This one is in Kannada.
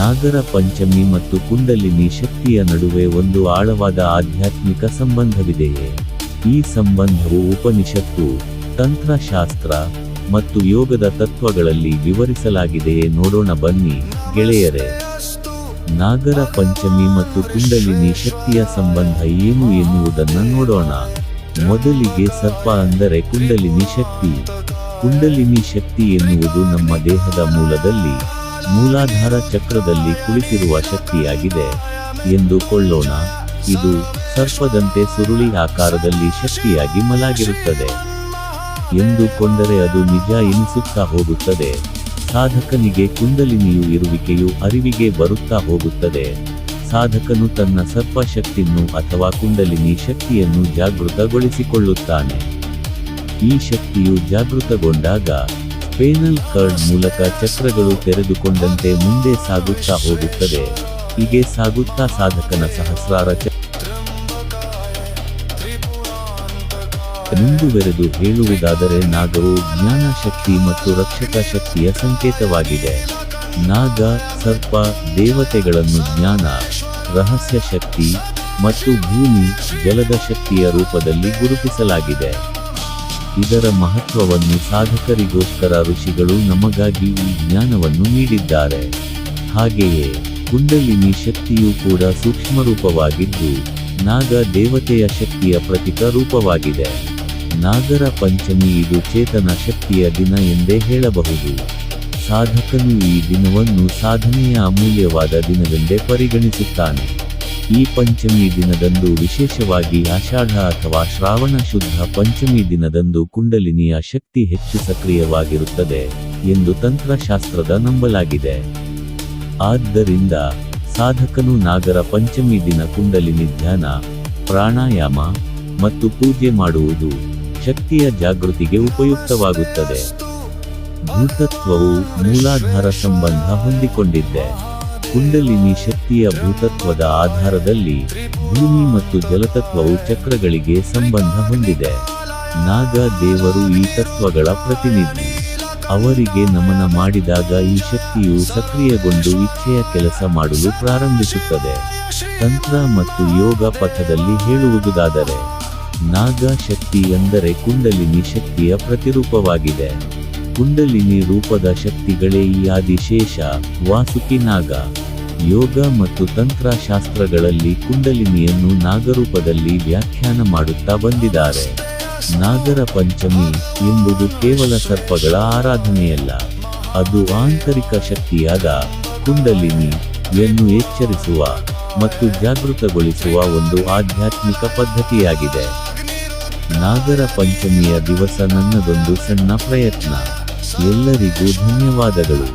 ನಾಗರ ಪಂಚಮಿ ಮತ್ತು ಕುಂಡಲಿನಿ ಶಕ್ತಿಯ ನಡುವೆ ಒಂದು ಆಳವಾದ ಆಧ್ಯಾತ್ಮಿಕ ಸಂಬಂಧವಿದೆಯೇ? ಈ ಸಂಬಂಧವು ಉಪನಿಷತ್ತು, ತಂತ್ರಶಾಸ್ತ್ರ ಮತ್ತು ಯೋಗದ ತತ್ವಗಳಲ್ಲಿ ವಿವರಿಸಲಾಗಿದೆಯೇ ನೋಡೋಣ ಬನ್ನಿ, ಗೆಳೆಯರೇ. ನಾಗರ ಪಂಚಮಿ ಮತ್ತು ಕುಂಡಲಿನಿ ಶಕ್ತಿಯ ಸಂಬಂಧ ಏನು ಎನ್ನುವುದನ್ನು ನೋಡೋಣ. ಮೊದಲಿಗೆ ಸರ್ಪ ಅಂದರೆ ಕುಂಡಲಿನಿ ಶಕ್ತಿ. ಕುಂಡಲಿನಿ ಶಕ್ತಿ ಎನ್ನುವುದು ನಮ್ಮ ದೇಹದ ಮೂಲದಲ್ಲಿ ಮೂಲಾಧಾರ ಚಕ್ರದಲ್ಲಿ ಕುಳಿತಿರುವ ಶಕ್ತಿಯಾಗಿದೆ. ಎಂದು ಕೊಳ್ಳೋಣ. ಇದು ಸರ್ಪದಂತೆ ಸುರುಳಿ ಆಕಾರದಲ್ಲಿ ಶಕ್ತಿಯಾಗಿ ಮಲಾಗಿರುತ್ತದೆ. ಎಂದುಕೊಂಡರೆ ಅದು ನಿಜ ಎನಿಸುತ್ತಾ ಹೋಗುತ್ತದೆ. ಸಾಧಕನಿಗೆ ಕುಂದಲಿನಿಯು ಇರುವಿಕೆಯು ಅರಿವಿಗೆ ಬರುತ್ತಾ ಹೋಗುತ್ತದೆ. ಸಾಧಕನು ತನ್ನ ಸರ್ಪಶಕ್ತಿಯನ್ನು ಅಥವಾ ಕುಂಡಲಿನಿ ಶಕ್ತಿಯನ್ನು ಜಾಗೃತಗೊಳಿಸಿಕೊಳ್ಳುತ್ತಾನೆ. ಈ ಶಕ್ತಿಯು ಜಾಗೃತಗೊಂಡಾಗ ಸ್ಪೇನಲ್ ಕರ್ಡ್ ಮೂಲಕ ಚಕ್ರಗಳು ತೆರೆದುಕೊಂಡಂತೆ ಮುಂದೆ ಸಾಗುತ್ತಾ ಹೋಗುತ್ತದೆ. ಹೀಗೆ ಸಾಗುತ್ತಾ ಸಾಧಕನ ಸಹಸ್ರಾರ ಮುಂದುವರೆದು ಹೇಳುವುದಾದರೆ ನಾಗವು ಜ್ಞಾನ ಶಕ್ತಿ ಮತ್ತು ರಕ್ಷಕ ಶಕ್ತಿಯ ಸಂಕೇತವಾಗಿದೆ. ನಾಗ, ಸರ್ಪ, ದೇವತೆಗಳನ್ನು ಜ್ಞಾನ, ರಹಸ್ಯ ಶಕ್ತಿ ಮತ್ತು ಭೂಮಿ, ಜಲದ ಶಕ್ತಿಯ ರೂಪದಲ್ಲಿ ಗುರುತಿಸಲಾಗಿದೆ. ಇದರ ಮಹತ್ವವನ್ನು ಸಾಧಕರಿಗೋಸ್ಕರ ಋಷಿಗಳು ನಮಗಾಗಿ ಈ ಜ್ಞಾನವನ್ನು ನೀಡಿದ್ದಾರೆ. ಹಾಗೆಯೇ, ಕುಂಡಲಿನಿ ಶಕ್ತಿಯು ಕೂಡ ಸೂಕ್ಷ್ಮ ರೂಪವಾಗಿದ್ದು ನಾಗ ದೇವತೆಯ ಶಕ್ತಿಯ ಪ್ರತೀಕ ರೂಪವಾಗಿದೆ. ನಾಗರ ಪಂಚಮಿ ಇದು ಚೇತನ ಶಕ್ತಿಯ ದಿನ ಎಂದೇ ಹೇಳಬಹುದು. ಸಾಧಕನು ಈ ದಿನವನ್ನು ಸಾಧನೆಯ ಅಮೂಲ್ಯವಾದ ದಿನವೆಂದೇ ಪರಿಗಣಿಸುತ್ತಾನೆ. ಈ ಪಂಚಮಿ ದಿನದಂದು ವಿಶೇಷವಾಗಿ ಆಷಾಢ ಅಥವಾ ಶ್ರಾವಣ ಶುದ್ಧ ಪಂಚಮಿ ದಿನದಂದು ಕುಂಡಲಿನಿಯ ಶಕ್ತಿ ಹೆಚ್ಚು ಸಕ್ರಿಯವಾಗಿರುತ್ತದೆ ಎಂದು ತಂತ್ರಶಾಸ್ತ್ರದ ನಂಬಲಾಗಿದೆ. ಆದ್ದರಿಂದ ಸಾಧಕನು ನಾಗರ ಪಂಚಮಿ ದಿನ ಕುಂಡಲಿನಿ ಧ್ಯಾನ, ಪ್ರಾಣಾಯಾಮ ಮತ್ತು ಪೂಜೆ ಮಾಡುವುದು ಶಕ್ತಿಯ ಜಾಗೃತಿಗೆ ಉಪಯುಕ್ತವಾಗುತ್ತದೆ. ಭೂತತ್ವವು ಮೂಲಾಧಾರ ಸಂಬಂಧ ಹೊಂದಿಕೊಂಡಿದ್ದೆ ಕುಂಡಲಿನಿ ಶಕ್ತಿಯ ಭೂತತ್ವದ ಆಧಾರದಲ್ಲಿ ಭೂಮಿ ಮತ್ತು ಜಲತತ್ವವು ಚಕ್ರಗಳಿಗೆ ಸಂಬಂಧ ಹೊಂದಿದೆ. ನಾಗ ದೇವರು ಈ ತತ್ವಗಳ ಪ್ರತಿನಿಧಿ. ಅವರಿಗೆ ನಮನ ಮಾಡಿದಾಗ ಈ ಶಕ್ತಿಯು ಸಕ್ರಿಯಗೊಂಡು ಇಚ್ಛೆಯ ಕೆಲಸ ಮಾಡಲು ಪ್ರಾರಂಭಿಸುತ್ತದೆ. ತಂತ್ರ ಮತ್ತು ಯೋಗ ಪಥದಲ್ಲಿ ಹೇಳುವುದಾದರೆ, ನಾಗ ಶಕ್ತಿ ಎಂದರೆ ಕುಂಡಲಿನಿ ಶಕ್ತಿಯ ಪ್ರತಿರೂಪವಾಗಿದೆ. ಕುಂಡಲಿನಿ ರೂಪದ ಶಕ್ತಿಗಳೇ ಈ ಆದಿಶೇಷ ವಾಸುಕಿ ನಾಗ. ಯೋಗ ಮತ್ತು ತಂತ್ರಶಾಸ್ತ್ರಗಳಲ್ಲಿ ಕುಂಡಲಿನಿಯನ್ನು ನಾಗರೂಪದಲ್ಲಿ ವ್ಯಾಖ್ಯಾನ ಮಾಡುತ್ತಾ ಬಂದಿದ್ದಾರೆ. ನಾಗರ ಪಂಚಮಿ ಎಂಬುದು ಕೇವಲ ಸರ್ಪಗಳ ಆರಾಧನೆಯಲ್ಲ, ಅದು ಆಂತರಿಕ ಶಕ್ತಿಯಾದ ಕುಂಡಲಿನಿ ಯನ್ನು ಎಚ್ಚರಿಸುವ ಮತ್ತು ಜಾಗೃತಗೊಳಿಸುವ ಒಂದು ಆಧ್ಯಾತ್ಮಿಕ ಪದ್ಧತಿಯಾಗಿದೆ. ನಾಗರ ಪಂಚಮಿಯ ದಿವಸ ನನ್ನದೊಂದು ಸಣ್ಣ ಪ್ರಯತ್ನ. ಎಲ್ಲರಿಗೂ ಧನ್ಯವಾದಗಳು.